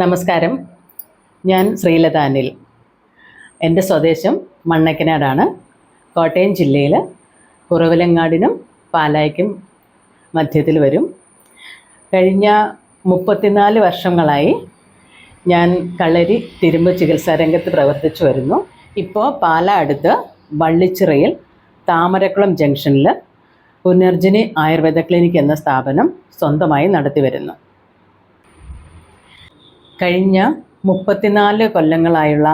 നമസ്കാരം. ഞാൻ ശ്രീലത അനിൽ. എന്റെ സ്വദേശം മണ്ണക്കനാടാണ്. കോട്ടയം ജില്ലയിൽ കുറവിലങ്ങാടിനും പാലായ്ക്കും മധ്യത്തിൽ വരും. കഴിഞ്ഞ മുപ്പത്തിനാല് വർഷങ്ങളായി ഞാൻ കളരി തിരുമ്പ് ചികിത്സാ രംഗത്ത് പ്രവർത്തിച്ചു വരുന്നു. ഇപ്പോൾ പാല അടുത്ത് വള്ളിച്ചിറയിൽ താമരക്കുളം ജംഗ്ഷനിൽ പുനർജനി ആയുർവേദ ക്ലിനിക് എന്ന സ്ഥാപനം സ്വന്തമായി നടത്തി വരുന്നു. കഴിഞ്ഞ മുപ്പത്തിനാല് കൊല്ലങ്ങളായുള്ള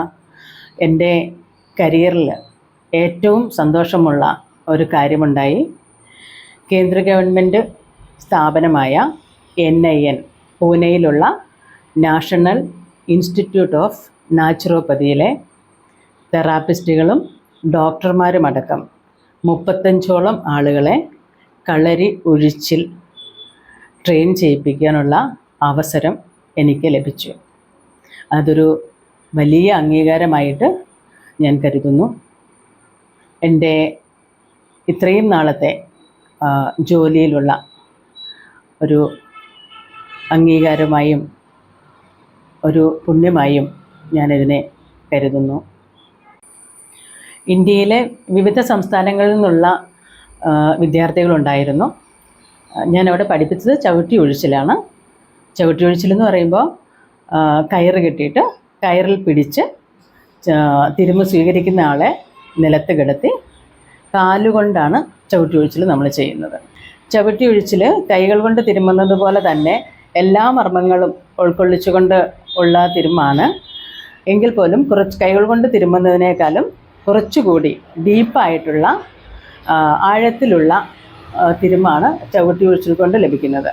എന്റെ കരിയറിൽ ഏറ്റവും സന്തോഷമുള്ള ഒരു കാര്യമുണ്ടായി. കേന്ദ്ര ഗവൺമെന്റ് സ്ഥാപനമായ എൻ ഐ എൻ പൂനെയിലുള്ള നാഷണൽ ഇൻസ്റ്റിറ്റ്യൂട്ട് ഓഫ് നാച്ചുറോപ്പതിയിലെ തെറാപ്പിസ്റ്റുകളും ഡോക്ടർമാരുമടക്കം മുപ്പത്തഞ്ചോളം ആളുകളെ കളരി ഒഴിച്ചിൽ ട്രെയിൻ ചെയ്യിപ്പിക്കാനുള്ള അവസരം എനിക്ക് ലഭിച്ചു. അതൊരു വലിയ അംഗീകാരമായിട്ട് ഞാൻ കരുതുന്നു. എന്റെ ഇത്രയും നാളത്തെ ജോലിയിലുള്ള ഒരു അംഗീകാരമായും ഒരു പുണ്യമായും ഞാനിതിനെ കരുതുന്നു. ഇന്ത്യയിലെ വിവിധ സംസ്ഥാനങ്ങളിൽ നിന്നുള്ള വിദ്യാർത്ഥികളുണ്ടായിരുന്നു. ഞാനവിടെ പഠിപ്പിച്ചത് ചവിട്ടി ഒഴിച്ചിലാണ്. ചവിട്ടി ഒഴിച്ചിലെന്ന് പറയുമ്പോൾ കയറ് കെട്ടിയിട്ട് കയറിൽ പിടിച്ച് തിരുമ്പ് സ്വീകരിക്കുന്ന ആളെ നിലത്ത് കിടത്തി കാലുകൊണ്ടാണ് ചവിട്ടി ഒഴിച്ചിൽ നമ്മൾ ചെയ്യുന്നത്. ചവിട്ടി ഒഴിച്ചിൽ കൈകൾ കൊണ്ട് തിരുമുന്നത് പോലെ തന്നെ എല്ലാ മർമ്മങ്ങളും ഉൾക്കൊള്ളിച്ചുകൊണ്ട് ഉള്ള തിരുമാണ് എങ്കിൽ പോലും കുറച്ച് കൈകൾ കൊണ്ട് തിരുമുന്നതിനേക്കാളും കുറച്ചുകൂടി ഡീപ്പായിട്ടുള്ള ആഴത്തിലുള്ള തിരുമാണ് ചവിട്ടി ഒഴിച്ചിൽ കൊണ്ട് ലഭിക്കുന്നത്.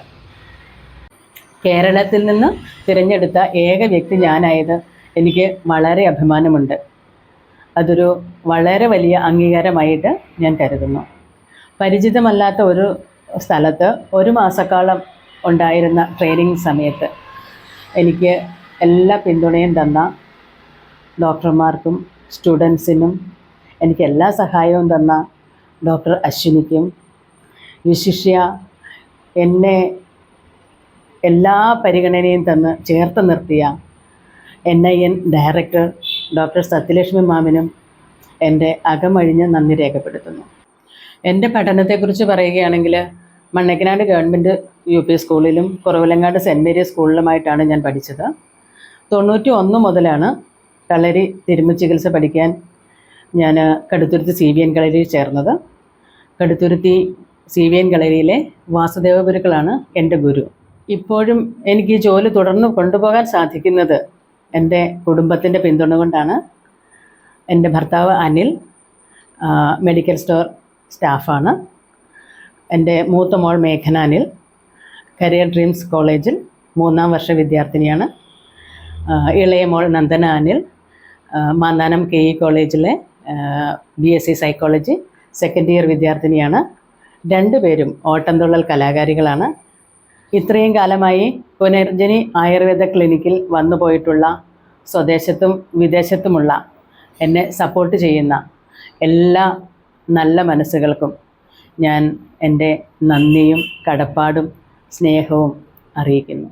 കേരളത്തിൽ നിന്ന് തിരഞ്ഞെടുത്ത ഏക വ്യക്തി ഞാനായത് എനിക്ക് വളരെ അഭിമാനമുണ്ട്. അതൊരു വളരെ വലിയ അംഗീകാരമായിട്ട് ഞാൻ കരുതുന്നു. പരിചിതമല്ലാത്ത ഒരു സ്ഥലത്ത് ഒരു മാസക്കാലം ഉണ്ടായിരുന്ന ട്രെയിനിങ് സമയത്ത് എനിക്ക് എല്ലാ പിന്തുണയും തന്ന ഡോക്ടർമാർക്കും സ്റ്റുഡൻസിനും എനിക്ക് എല്ലാ സഹായവും തന്ന ഡോക്ടർ അശ്വിനിക്കും. വിശിഷ്യ എന്നെ എല്ലാ പരിഗണനയും തന്ന് ചേർത്ത് നിർത്തിയ N I N director doctor Sathyalakshmi മാമിനും എന്റെ അകമഴിഞ്ഞ് നന്ദി രേഖപ്പെടുത്തുന്നു. എന്റെ പഠനത്തെക്കുറിച്ച് പറയുകയാണെങ്കിൽ മണ്ണക്കനാട് ഗവൺമെന്റ് യു പി സ്കൂളിലും കുറവിലങ്ങാട് സെന്റ് മേരീസ് സ്കൂളിലുമായിട്ടാണ് ഞാൻ പഠിച്ചത്. തൊണ്ണൂറ്റി ഒന്ന് മുതലാണ് കളരി തിരുമ്മ ചികിത്സ പഠിക്കാൻ ഞാൻ കടുത്തുരുത്തി സി വി എൻ കളരിയിൽ ചേർന്നത്. കടുത്തുരുത്തി സി വി എൻ കളരിയിലെ വാസുദേവ ഗുരുക്കളാണ് എന്റെ ഗുരു. ഇപ്പോഴും എനിക്ക് ഈ ജോലി തുടർന്ന് കൊണ്ടുപോകാൻ സാധിക്കുന്നത് എന്റെ കുടുംബത്തിന്റെ പിന്തുണ കൊണ്ടാണ്. എന്റെ ഭർത്താവ് അനിൽ മെഡിക്കൽ സ്റ്റോർ സ്റ്റാഫാണ് എന്റെ മൂത്ത മോൾ മേഘന അനിൽ കരിയർ ഡ്രീംസ് കോളേജിൽ മൂന്നാം വർഷ വിദ്യാർത്ഥിനിയാണ്. ഇളയ മോൾ നന്ദന അനിൽ മാന്നാനം കെ ഇ കോളേജിലെ B S C psychology second year വിദ്യാർത്ഥിനിയാണ്. രണ്ടുപേരും ഓട്ടംതുള്ളൽ കലാകാരികളാണ്. ഇത്രയും കാലമായി പുനർജനി ആയുർവേദ ക്ലിനിക്കിൽ വന്നു പോയിട്ടുള്ള സ്വദേശത്തും വിദേശത്തുമുള്ള എന്നെ സപ്പോർട്ട് ചെയ്യുന്ന എല്ലാ നല്ല മനസ്സുകൾക്കും ഞാൻ എന്റെ നന്ദിയും കടപ്പാടും സ്നേഹവും അറിയിക്കുന്നു.